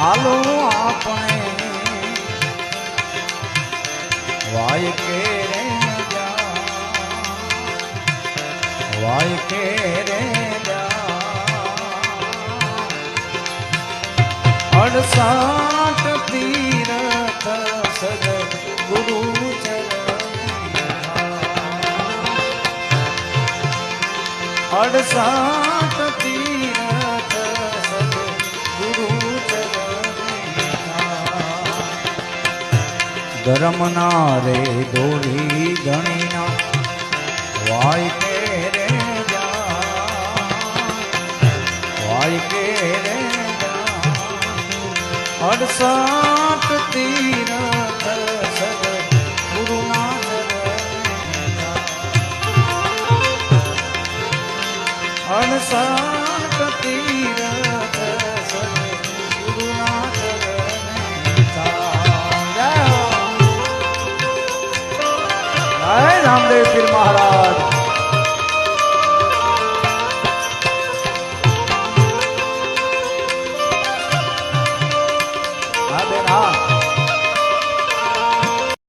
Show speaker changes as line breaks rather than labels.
હાલો આપણે. વાય કે રે વાય કે રે અડસાટ તીરથ સદ ગુરુ ચરણ. અડસાટ ધર્મના રે દોરી ગણીના વાય કે રે વાય કે રે જા. અડસાઠ તીરથ સદ તીરથ नामदेव पीर महाराज। हाँ।, हाँ।